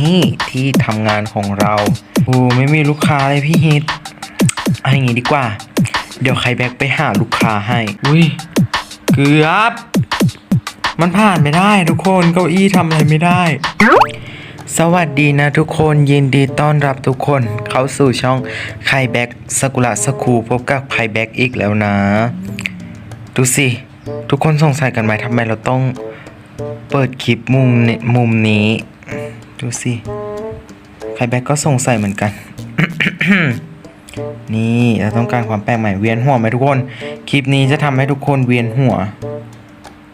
นี้ที่ทำงานของเราโอ้ไม่มีลูกค้าเลยพี่ฮิตเอาอย่างงี้ดีกว่า เดี๋ยวใครแบ็กไปหาลูกค้าให้ อุ้ยเกือบ มันผ่านไม่ได้ทุกคนเก้าอี้ทำอะไรไม่ได้ สวัสดีนะทุกคนยินดีต้อนรับทุกคนเข้าสู่ช่องไคแบ็กสกุละสคูพบกับไคแบ็กอีกแล้วนะ ดูสิ ทุกคนสงสัยกันไหมทำไมเราต้องเปิดคลิปมุมนี้มุมนี้ ดูสิไคแบ็กก็สงสัยเหมือนกัน นี่เราต้องการความแปลกใหม่เวียนหัวไหมทุกคน คลิปนี้จะทำให้ทุกคนเวียนหัว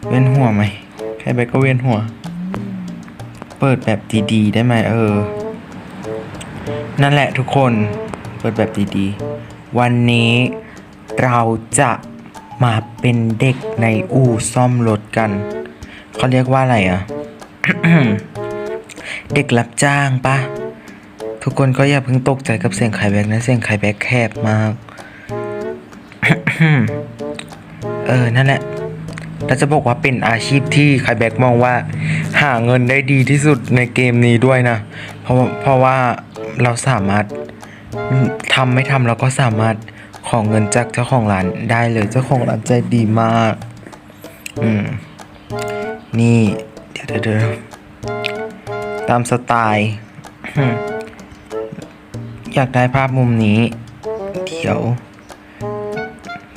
เวียนหัวไหมไคแบ็กก็เวียนหัว เปิดแบบดีๆได้ไหมเออ นั่นแหละทุกคน เปิดแบบดีๆ วันนี้เราจะมาเป็นเด็กในอู่ซ่อมรถกัน เขาเรียกว่าอะไรอะ เด็กรับจ้างปะทุกคนก็อย่าเพิ่งตกใจกับเสียงไข่แบกนะเสียงไข่แบกแคบมาก เออ นั่นแหละเราจะบอกว่าเป็นอาชีพที่ไคแบกมองว่า หาเงินได้ดีที่สุดในเกมนี้ด้วยนะ เพราะเพราะว่าเราสามารถทำไม่ทำเราก็สามารถของเงินจากเจ้าของร้านได้เลยเจ้าของร้านใจดีมาก อืม นี่ เดี๋ยวเดี๋ยว ตามสไตล์ อยากได้ภาพมุมนี้ เดี๋ยว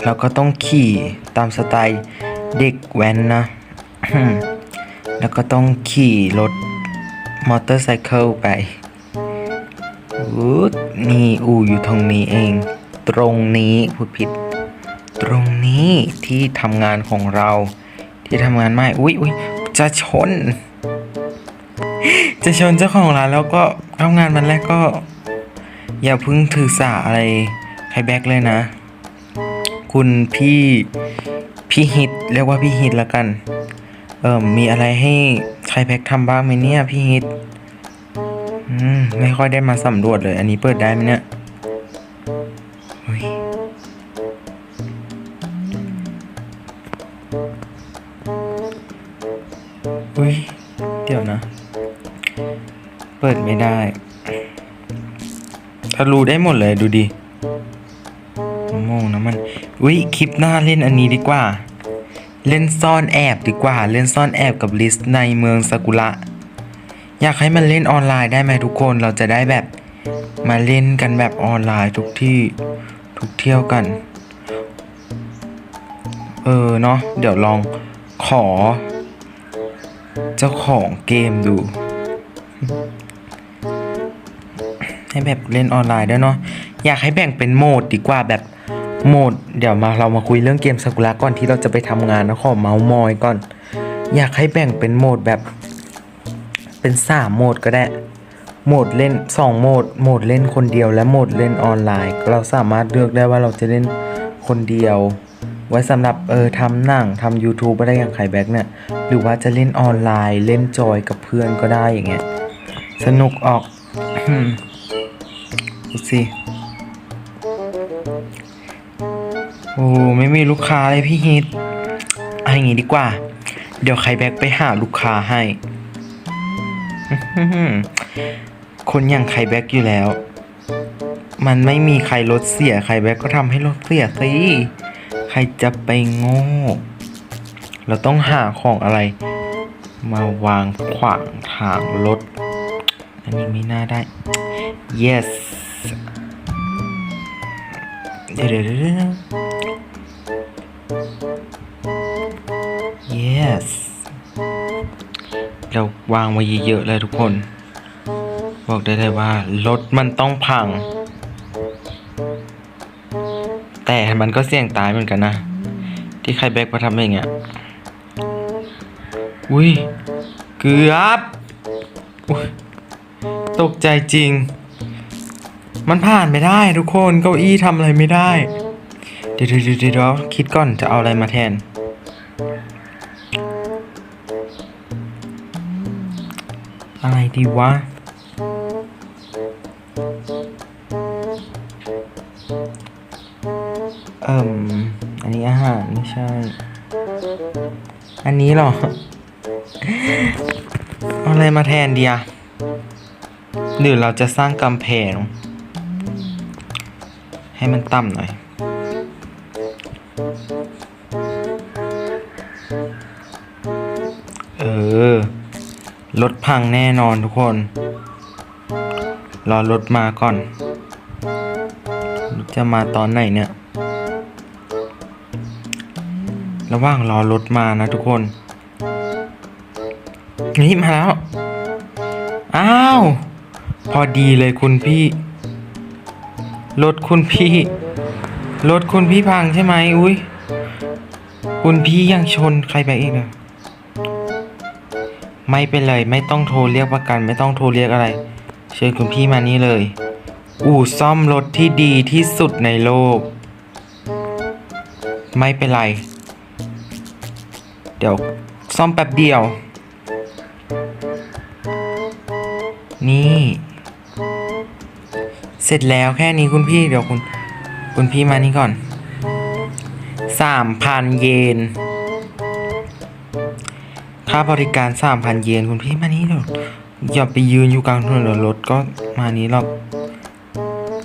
เราก็ต้องขี่ตามสไตล์เด็กแว้นนะ แล้วก็ต้องขี่รถมอเตอร์ไซค์ไปนี่อู่อยู่ตรงนี้เอง ตรงนี้พูดผิด ตรงนี้ที่ทำงานของเรา ที่ทำงานไม่ อุ๊ยอุ๊ยจะชน จะชนเจ้าของร้านแล้วก็ทำงานวันแรกก็ อย่าพึ่งถือสาอะไรใครแบกเลยนะ คุณพี่พี่ฮิตเรียกว่าพี่ฮิตล้วกัน เออมีอะไรให้ใครแพ็กทำบ้างไหมเนี่ยพี่ฮิตอืมไม่ค่อยได้มาสำรวจเลย อันนี้เปิดได้ไหมเนี่ยอุ๊ยอุ้ยเดี๋ยวนะ เปิดไม่ได้ทะลุได้หมดเลยดูดิโมงนะมันอุ้ยคลิปหน้าเล่นอันนี้ดีกว่า เล่นซ่อนแอบดีกว่า เล่นซ่อนแอบกับลิสในเมืองซากุระ อยากให้มันเล่นออนไลน์ได้ไหมทุกคน เราจะได้แบบมาเล่นกันแบบออนไลน์ทุกที่ทุกเที่ยวกัน เออเนาะเดี๋ยวลองขอ เจ้าของเกมดู ให้แบบเล่นออนไลน์ด้วยเนาะอยากให้แบ่งเป็นโหมดดีกว่าแบบโหมด เดี๋ยวมาเรามาคุยเรื่องเกมซากุระก่อนที่เราจะไปทำงานนะขอเมาส์มอยก่อน อยากให้แบ่งเป็นโหมดแบบ เป็นสามโหมดก็ได้โหมดเล่นสองโหมดโหมดเล่นคนเดียวและโหมดเล่นออนไลน์ เราสามารถเลือกได้ว่าเราจะเล่นคนเดียว ไว้สำหรับเออทำหนังทำ YouTube อะไรอย่างไข่แบ็กเนี่ยหรือว่าจะเล่นออนไลน์ เล่นจอยกับเพื่อนก็ได้อย่างเงี้ยสนุกออก ดูสิโอ้ไม่มีลูกค้าเลยพี่ฮิตเอาอย่างงี้ดีกว่า เดี๋ยวใครแบ็กไปหาลูกค้าให้ คนอย่างใครแบ็กอยู่แล้ว มันไม่มีใครรถเสียใครแบ็กก็ทำให้รถเสียสิใครจะไปโง่เราต้องหาของอะไร มาวางขวางทางรถ อันนี้ไม่น่าได้ yes ดี๋ยวเดี๋ยว yes เราวางไว้เยอะๆเลยทุกคน บอกได้เลยว่ารถมันต้องพัง แต่มันก็เสี่ยงตายเหมือนกันนะ ที่ใครแบกมาทำอย่างเงี้ยอุ้ย เกือบอตกใจจริง มันผ่านไม่ได้ทุกคนเก้าอี้ทำอะไรไม่ได้เดี๋ยวเดี๋ยวเดี๋ยวคิดก่อนจะเอาอะไรมาแทน อะไรดีวะ เอิ่ม อันนี้อาหารไม่ใช่ อันนี้หรอ เอาอะไรมาแทนดีอะหรือเราจะสร้างกำแพง ให้มันต่ำหน่อย เออ รถพังแน่นอนทุกคน รอรถมาก่อน จะมาตอนไหนเนี่ย ระหว่างรอรถมานะทุกคน นี่มาแล้ว อ้าว พอดีเลยคุณพี่ รถคุณพี่ รถคุณพี่พังใช่ไหมอุ้ยคุณพี่ยังชนใครไปอีกนะไม่เป็นไรไม่ต้องโทรเรียกประกัน ไม่ต้องโทรเรียกอะไร เชิญคุณพี่มานี่เลย อู่ซ่อมรถที่ดีที่สุดในโลก ไม่เป็นไร เดี๋ยวซ่อมแป๊บเดียว นี่ เสร็จแล้วแค่นี้คุณพี่เดี๋ยวคุณ คุณพี่มานี่ก่อนสามพันเยนค่าบริการสามพันเยนคุณพี่มานี่เดี๋ยวอย่าไปยืนอยู่กลางถนนเดี๋ยวรถก็มานี้หรอก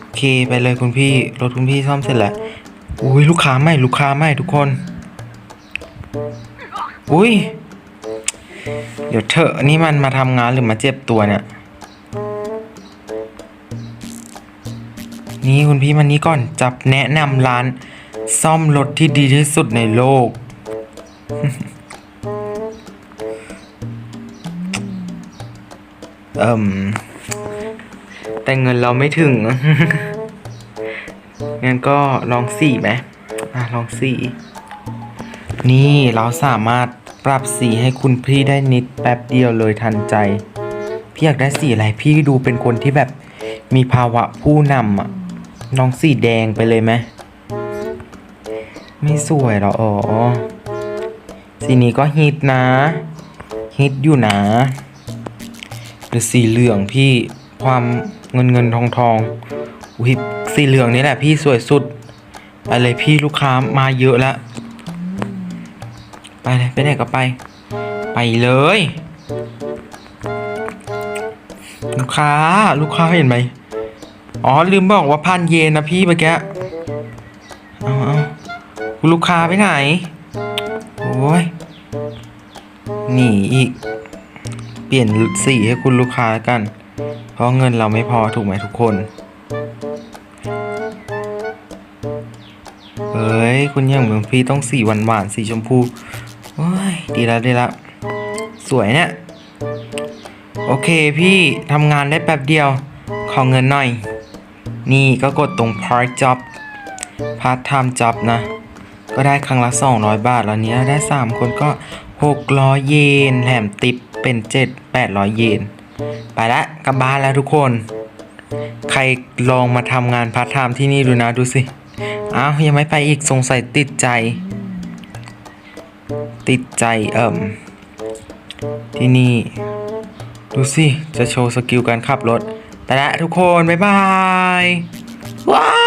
โอเคไปเลยคุณพี่รถคุณพี่ซ่อมเสร็จแล้วอุ้ยลูกค้าใหม่ลูกค้าใหม่ทุกคน อุ้ยเดี๋ยวเถอะนี่มันมาทำงานหรือมาเจ็บตัวเนี่ย นี่คุณพี่มันนี้ก่อนจับแนะนำร้าน ซ่อมรถที่ดีที่สุดในโลก เอิมแต่เงินเราไม่ถึง งั้นก็ลองสีไหมอะลองสีนี่เราสามารถปรับสีให้คุณพี่ได้นิดแป๊บเดียวเลยทันใจ พี่อยากได้สีอะไรพี่ดูเป็นคนที่แบบมีภาวะผู้นำอะ ลองสีแดงไปเลยไหมไม่สวยหรออ๋อสีนี้ก็ฮิตนะฮิตอยู่นะ หรือสีเหลืองพี่ความเงินเงินทองทองอุ้ยสีเหลืองนี่แหละพี่สวยสุดไปเลยพี่ลูกค้ามาเยอะล้วไปเลยไปไหนก็ไป ไปเลย ลูกค้า ลูกค้าเห็นไหม อ๋อลืมบอกว่าพันเยนนะพี่เมื่อกี้เอาเอาคุณลูกค้าไปไหน โอ้ยหนีอีก เปลี่ยนสีให้คุณลูกค้ากัน เพราะเงินเราไม่พอถูกไหมทุกคนเฮ้ยคุณอย่างเมืองพี่ต้องสีหวานหวานสีชมพูโอ้ยดีแล้วดีแล้วสวยเนี่ย โอเคพี่ทำงานได้แป๊บเดียว ขอเงินหน่อย นี่ก็กดตรง part job part time job นะ ก็ได้ครั้งละ 200 บาท แล้วเนี้ยได้ 3 คนก็ 600 เยนแถมติปเป็น 7 800 เยน ไปละกลับบ้านแล้วทุกคน ใครลองมาทำงานพาร์ทไทม์ที่นี่ดูนะดูสิ อ้าว ยังไม่ไปอีกสงสัยติดใจ ติดใจเอิ่มที่นี่ ดูสิ จะโชว์สกิลการขับรถ แต่ละทุกคน บ๊ายบาย ว้า